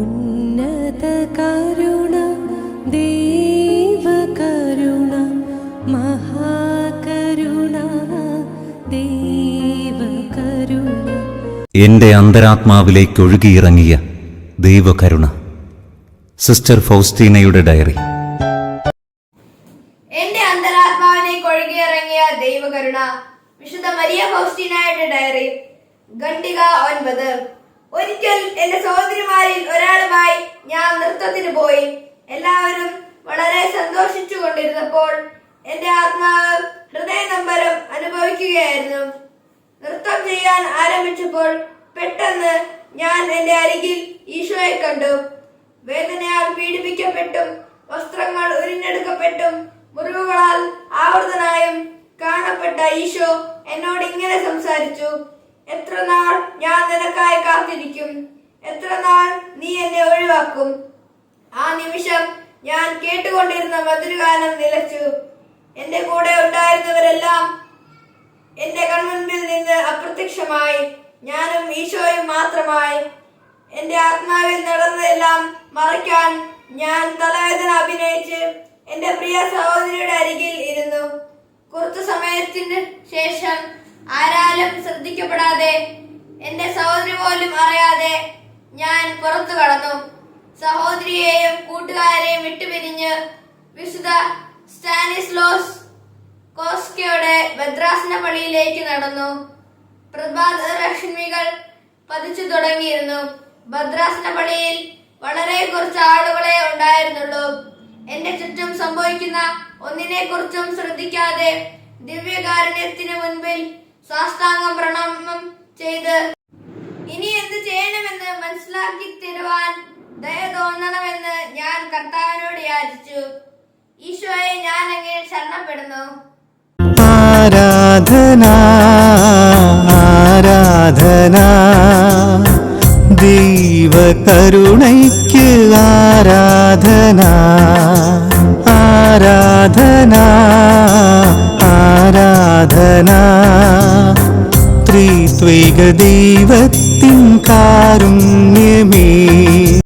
ഉന്നത കരുണ ദൈവകരുണ മഹാകരുണ ദൈവകരുണ എന്റെ അന്തരാത്മാവിലേക്ക് ഒഴുകിയിറങ്ങിയ ദൈവകരുണ sister ഫൗസ്റ്റീനയുടെ diary. എന്റെ അന്തരാത്മാവിലേക്ക് ഒഴുകിയിറങ്ങിയ ദൈവകരുണ വിശുദ്ധ മരിയ ഫൗസ്റ്റീനയുടെ ഡയറി. ഖണ്ഡിക ഒൻപത്. ഒരിക്കൽ എന്റെ സഹോദരിമാരിൽ ഒരാളുമായി ഞാൻ നൃത്തത്തിന് പോയി. എല്ലാവരും വളരെ സന്തോഷിച്ചു കൊണ്ടിരുന്നപ്പോൾ എന്റെ ആത്മാവ് ഹൃദയനമ്പരം അനുഭവിക്കുകയായിരുന്നു. നൃത്തം ചെയ്യാൻ ആരംഭിച്ചപ്പോൾ പെട്ടെന്ന് ഞാൻ എന്റെ അരികിൽ ഈശോയെ കണ്ടു. വേദനയാൽ പീഡിപ്പിക്കപ്പെട്ടും വസ്ത്രങ്ങൾ ഉരിഞ്ഞെടുക്കപ്പെട്ടും മുറിവുകളാൽ ആവർത്തനായും കാണപ്പെട്ട ഈശോ എന്നോട് ഇങ്ങനെ സംസാരിച്ചു. എത്ര നാൾ ഞാൻ നിനക്കായി കാത്തിരിക്കും? എത്ര നാൾ നീ എന്നെ ഒഴിവാക്കും? ആ നിമിഷം ഞാൻ കേട്ടുകൊണ്ടിരുന്ന മധുരഗാനം നിലച്ചു. എന്റെ കൂടെ ഉണ്ടായിരുന്നവരെല്ലാം എന്റെ കൺമുൻപിൽ നിന്ന് അപ്രത്യക്ഷമായി. ഞാനും ഈശോയും മാത്രമായി. എന്റെ ആത്മാവിൽ നടന്നതെല്ലാം മറയ്ക്കാൻ ഞാൻ തലവേദന അഭിനയിച്ച് എന്റെ പ്രിയ സഹോദരിയുടെ അരികിൽ ഇരുന്നു. കുറച്ചു സമയത്തിന് ശേഷം ആരാലും ശ്രദ്ധിക്കപ്പെടാതെ എന്റെ സഹോദരി പോലും അറിയാതെ ഞാൻ പുറത്തു കടന്നു. സഹോദരിയെയും കൂട്ടുകാരെയും വിട്ടുപിരിഞ്ഞ് വിശുദ്ധ സ്റ്റാനിസ്ലോസ് കോസ്കയുടെ ഭദ്രാസന പള്ളിയിലേക്ക് നടന്നു. പ്രഭാത ലക്ഷ്മികൾ പതിച്ചു തുടങ്ങിയിരുന്നു. ഭദ്രാസന പള്ളിയിൽ വളരെ കുറച്ച് ആളുകളെ ഉണ്ടായിരുന്നുള്ളൂ. എന്റെ ചുറ്റും സംഭവിക്കുന്ന ഒന്നിനെ കുറിച്ചും ശ്രദ്ധിക്കാതെ ദിവ്യകാരുണ്യത്തിന് മുൻപിൽ സാഷ്ടാംഗം പ്രണാമം ചെയ്ത്. ഇനി എന്ത് ചെയ്യണമെന്ന് മനസ്സിലാക്കി തരുവാൻ ദയ തോന്നണമെന്ന് ഞാൻ കർത്താവിനോട് യാചിച്ചു. ഈശോയെ ഞാൻ അങ്ങനെ ശരണപ്പെടുന്നു. ആരാധന ആരാധന ദൈവകരുണയ്ക്ക് ആരാധന ആരാധന ആരാധന. ദൈവത്തിൻ കാരുണ്യമേ.